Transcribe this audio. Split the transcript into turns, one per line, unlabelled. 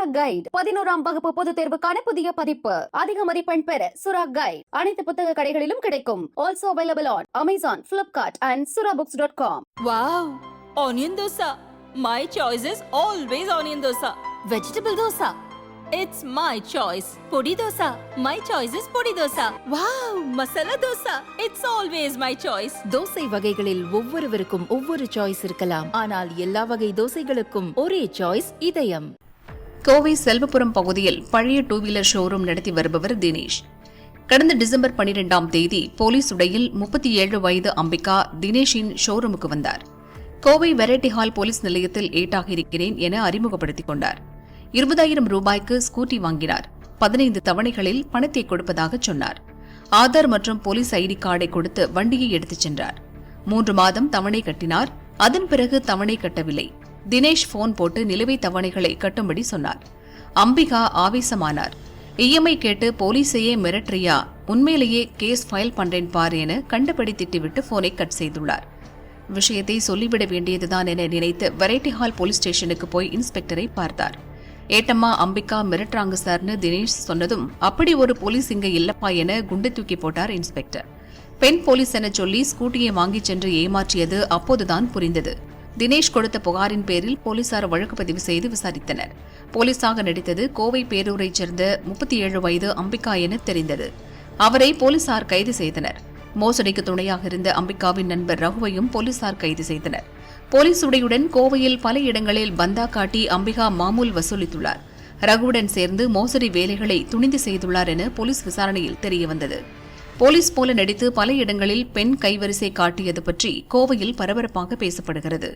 சுரா கைட் பதினோராம் வகுப்பு பொதுத் தேர்வுக்கான புதிய பதிப்பு அதிக மதிப்பெண் பெற சுரா கைட் அனைத்து புத்தக கடைகளிலும் கிடைக்கும் also available on Amazon Flipkart and Sura books dot com
Wow! Onion dosa. My choice is always onion dosa. Vegetable dosa. It's my choice. Podi dosa. My choice is podi dosa. Wow! Masala dosa. It's always my choice.
தோசை வகைகளில் ஒவ்வொருவருக்கும் ஒவ்வொரு choice இருக்கலாம் ஆனால் எல்லா வகை தோசைகளுக்கும் ஒரே choice இதயம்
கோவை செல்வபுரம் பகுதியில் பழைய டூ வீலர் ஷோரூம் நடத்தி வருபவர் தினேஷ். கடந்த டிசம்பர் பனிரெண்டாம் தேதி போலீஸ் உடையில் முப்பத்தி ஏழு வயது அம்பிகா தினேஷின் ஷோரூமுக்கு வந்தார். கோவை வெரைட்டி ஹால் போலீஸ் நிலையத்தில் ஏட்டாகியிருக்கிறேன் என அறிமுகப்படுத்திக் கொண்டார். இருபதாயிரம் ரூபாய்க்கு ஸ்கூட்டி வாங்கினார். பதினைந்து தவணைகளில் பணத்தை கொடுப்பதாக சொன்னார். ஆதார் மற்றும் போலீஸ் ஐடி கார்டை கொடுத்து வண்டியை எடுத்துச் சென்றார். மூன்று மாதம் தவணை கட்டினார். அதன் பிறகு தவணை கட்டவில்லை. தினேஷ் போன் போட்டு நிலுவைத் தவணைகளை கட்டும்படி சொன்னார். அம்பிகா ஆவேசமானார். இஎம்ஐ கேட்டு போலீஸையே மிரட்டுறியா? உண்மையிலேயே கேஸ் ஃபைல் பண்றேன் பார் என கண்டபடி திட்டிவிட்டு போனை கட் செய்துள்ளார். விஷயத்தை சொல்லிவிட வேண்டியதுதான் என நினைத்து வெரைட்டி ஹால் போலீஸ் ஸ்டேஷனுக்கு போய் இன்ஸ்பெக்டரை பார்த்தார். ஏட்டம்மா அம்பிகா மிரட்டுறாங்க சார்னு தினேஷ் சொன்னதும் அப்படி ஒரு போலீஸ் இங்க இல்லப்பா என குண்டு தூக்கி போட்டார் இன்ஸ்பெக்டர். பெண் போலீஸ் என சொல்லி ஸ்கூட்டியை வாங்கிச் சென்று ஏமாற்றியது அப்போதுதான் புரிந்தது. தினேஷ் கொடுத்த புகாரின் பேரில் போலீசார் வழக்கு பதிவு செய்து விசாரித்தனர். போலீசாக நடித்தது கோவை பேரூரைச் சேர்ந்த முப்பத்தி ஏழு வயது அம்பிகா என தெரிந்தது. அவரை போலீசார் கைது செய்தனர். மோசடிக்கு துணையாக இருந்த அம்பிகாவின் நண்பர் ரகுவையும் போலீசார் கைது செய்தனர். போலீஸ் உடையுடன் கோவையில் பல இடங்களில் பந்தா காட்டி அம்பிகா மாமூல் வசூலித்துள்ளார். ரகுவுடன் சேர்ந்து மோசடி வேலைகளை துணிந்து செய்துள்ளார் என போலீஸ் விசாரணையில் தெரியவந்தது. போலீஸ் போல நடித்து பல இடங்களில் பெண் கைவரிசை காட்டியது பற்றி கோவையில் பரபரப்பாக பேசப்படுகிறது.